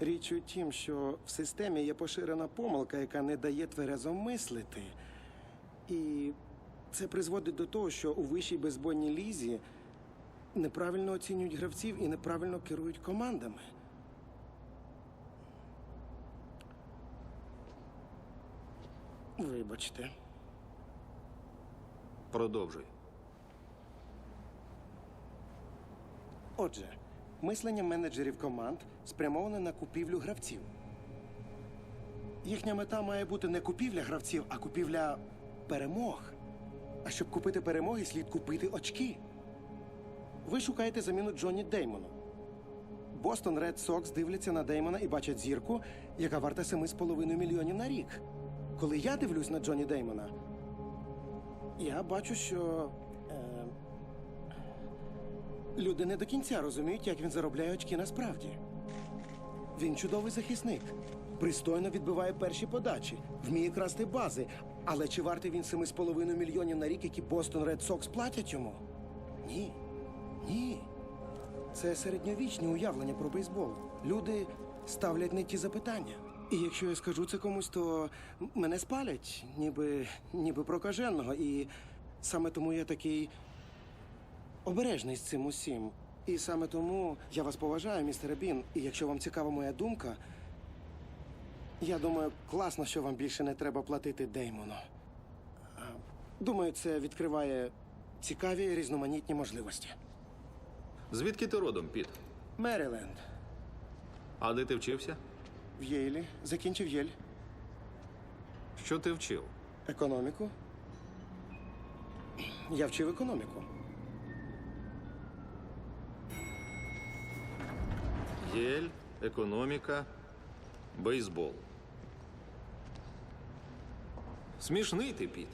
Річ у тім, що в системі є поширена помилка, яка не дає тверезо мислити. І це призводить до того, що у вищій безбойній лізі неправильно оцінюють гравців і неправильно керують командами. Вибачте. Продовжуй. Отже, мислення менеджерів команд спрямоване на купівлю гравців. Їхня мета має бути не купівля гравців, а купівля перемог. А щоб купити перемоги, слід купити очки. Ви шукаєте заміну Джонні Деймону. Бостон Ред Сокс дивляться на Деймона і бачать зірку, яка варта 7,5 мільйонів на рік. Коли я дивлюсь на Джонні Деймона, я бачу, що Люди не до кінця розуміють, як він заробляє очки насправді. Він чудовий захисник, пристойно відбиває перші подачі, вміє красти бази. Але чи вартий він 7,5 мільйонів на рік, які Бостон Ред Сокс платять йому? Ні. Ні. Це середньовічні уявлення про бейсбол. Люди ставлять не ті запитання. І якщо я скажу це комусь, то мене спалять, ніби, ніби прокаженого. І саме тому я такий обережний з цим усім. І саме тому я вас поважаю, містере Бін. І якщо вам цікава моя думка, я думаю, класно, що вам більше не треба платити Деймону. Думаю, це відкриває цікаві різноманітні можливості. Звідки ти родом, Піт? Меріленд. А де ти вчився? В Єйлі. Закінчив Єль. Що ти вчив? Економіку. Я вчив економіку. Єль, економіка, бейсбол. Смішний ти, Піт.